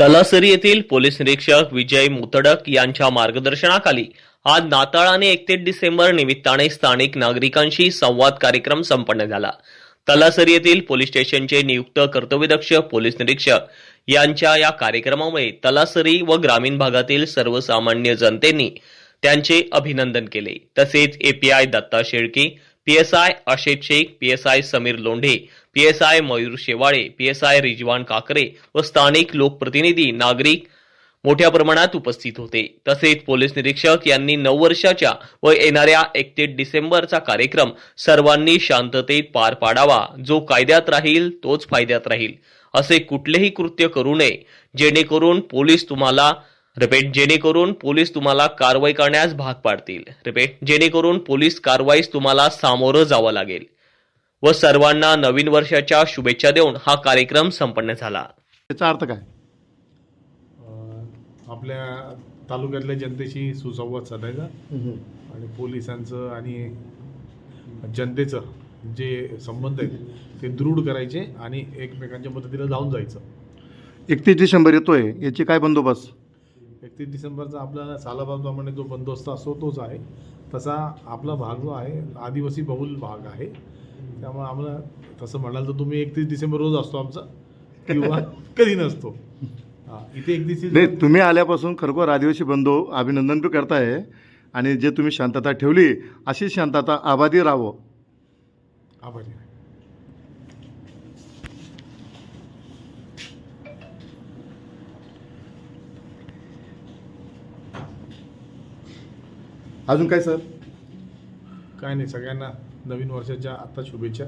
तलासरी येथील पोलीस निरीक्षक विजय मुतडक यांच्या मार्गदर्शनाखाली आज नाताळ आणि एकतीस डिसेंबर निमित्ताने स्थानिक नागरिकांशी संवाद कार्यक्रम संपन्न झाला. तलासरी येथील पोलीस स्टेशनचे नियुक्त कर्तव्यदक्ष पोलीस निरीक्षक यांच्या या कार्यक्रमामुळे तलासरी व ग्रामीण भागातील सर्वसामान्य जनतेनी त्यांचे अभिनंदन केले. तसेच API Datta Shelke PSI Ashet Shaikh PSI Sameer Londhe PSI Mayur Shewale PSI Rizwan Kakre व स्थानिक लोकप्रतिनिधी नागरिक मोठ्या प्रमाणात उपस्थित होते. तसेच पोलीस निरीक्षक यांनी नऊ वर्षाच्या व येणाऱ्या एकतीस डिसेंबरचा कार्यक्रम सर्वांनी शांततेत पार पाडावा. जो कायद्यात राहील तोच फायद्यात राहील. असे कुठलेही कृत्य करू नये. जेणेकरून पोलीस तुम्हाला रिपीट जेणेकरून पोलीस तुम्हाला कारवाई करण्यास भाग पाडतील. रिपीट जेणेकरून पोलीस कारवाईस तुम्हाला सामोरं जावं लागेल. व सर्वांना नवीन वर्षाच्या शुभेच्छा देऊन हा कार्यक्रम संपन्न झाला. याचा अर्थ काय? आपल्या तालुक्यातल्या जनतेशी सुसंवाद साधायचा. आणि पोलिसांचं आणि जनतेचं जे संबंध आहेत ते दृढ करायचे आणि एकमेकांच्या मदतीला जाऊन जायचं. एकतीस डिसेंबर येतोय. याची काय बंदोबस्त? एकतीस डिसेंबरचा आपला सालाबादप्रमाणे जो बंदोबस्त असतो तोच आहे. तसा आपला भाग जो आहे आदिवासी बहुल भाग आहे. त्यामुळे आम्हाला तसं म्हणाल तर तुम्ही एकतीस डिसेंबर रोज असतो आमचा किंवा कधी नसतो. हां इथे एकतीस नाही तुम्ही आल्यापासून खरोखर आदिवासी बंधू अभिनंदन बी करताय. आणि जे तुम्ही शांतता ठेवली अशी शांतता आबादी राहावं. आभारी अजून काय सर? काय नाही सगळ्यांना नवीन वर्षाच्या आता शुभेच्छा.